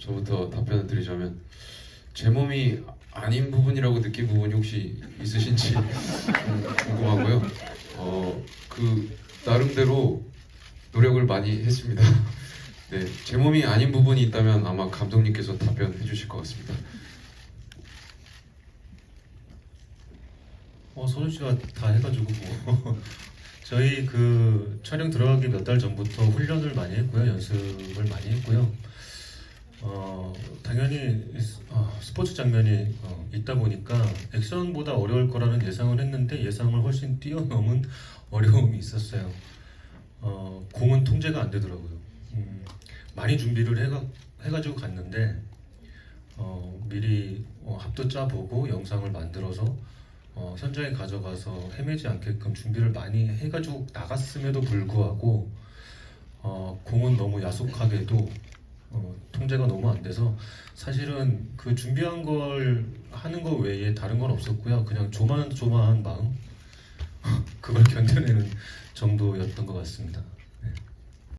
저부터 답변을 드리자면 제 몸이 아닌 부분이라고 느낀 부분이 혹시 있으신지 좀 궁금하고요. 어, 그 나름대로 노력을 많이 했습니다. 네, 제 몸이 아닌 부분이 있다면 아마 감독님께서 답변해 주실 것 같습니다. 어, 선우 씨가 다 해가지고 뭐 저희 그 촬영 들어가기 몇 달 전부터 훈련을 많이 했고요, 연습을 많이 했고요. 어, 스포츠 장면이 어, 있다 보니까 액션보다 어려울 거라는 예상을 했는데 예상을 훨씬 뛰어넘은 어려움이 있었어요. 어, 공은 통제가 안 되더라고요. 음, 많이 준비를 해가, 해가지고 갔는데 어, 미리 어, 합도 짜보고 영상을 만들어서 어, 현장에 가져가서 헤매지 않게끔 준비를 많이 해가지고 나갔음에도 불구하고 어, 공은 너무 야속하게도 어, 통제가 너무 안 돼서 사실은 그 준비한 걸 하는 거 외에 다른 건 없었고요. 그냥 조마조마한 마음 그걸 견뎌내는 정도였던 것 같습니다.